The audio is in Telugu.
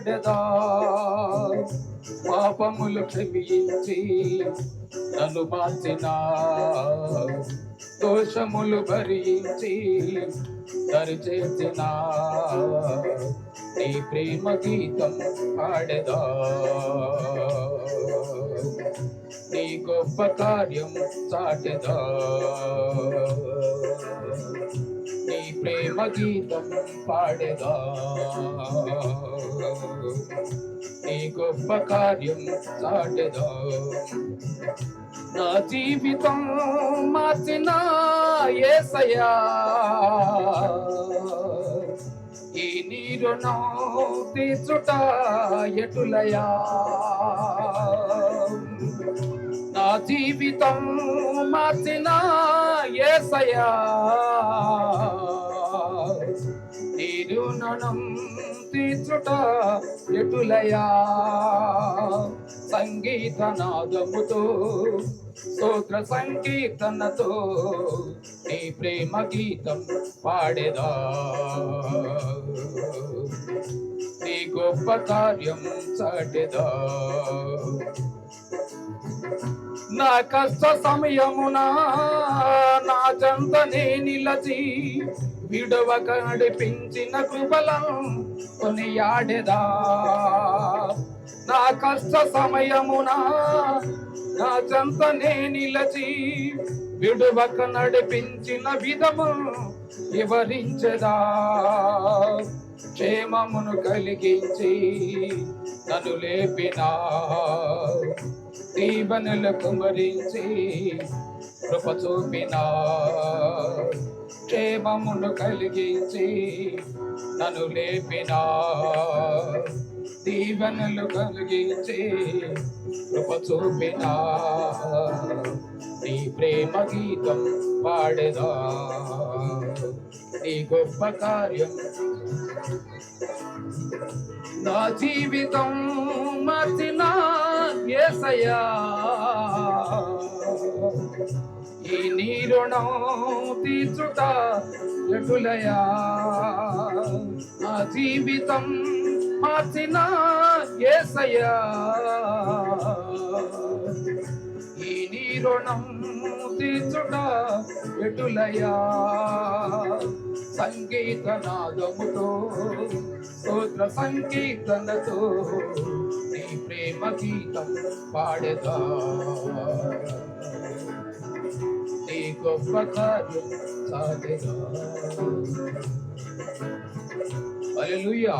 పాడదా? పాపములు క్షమించి నన్ను మార్చిన? దోషములు భరించి దరిచేసిన నీ ప్రేమ గీతం పాడదా? నీ గొప్ప కార్యం చాటెదా. నీ ప్రేమ గీతం పాడెదా. నీ గొప్ప కార్యం చాటెదా. నా జీవితం మార్చిన ఏసయా ఈ నీరును తీర్చుట ఎటులయా? నా జీవితం మార్చిన ఏసయా నీరు ననం తీర్చుట ఎటులయా? సంగీత నాదముతో స్తోత్ర సంకీర్తనతో నీ ప్రేమ గీతం పాడేదా. నీ గొప్ప కార్యం చాటెదా. నా కష్ట సమయమున నా చెంతనే నిలచి విడవ నడిపించిన కృపలను కొనియాడేదా. నా కష్ట సమయమున నా చెంతనే నిలచి విడువక నడిపించిన విధము వివరించదా. క్షేమమును కలిగించి నన్ను లేపినా. దీవెనలు కుమరించి కృప చూపినా. క్షేమమును కలిగించి నన్ను లేపినా. దీవెనలు కలిగించి కృప చూపినా నీ ప్రేమ గీతం పాడేదా. నీ గొప్ప కార్యం నా జీవితం మార్చిన ఏసయ్యా. ఈ నీరుణం తీర్చుట ఎటులయా నా జీవితం మార్చిన ఏసయ్యా. ఈ నీరుణం తీర్చుట ఎటులయా సంగీత నాదముతో స్తోత్ర సంకీర్తనతో నీ ప్రేమ గీతం పాడదా? నీ గొప్ప కార్యం సాగేదా?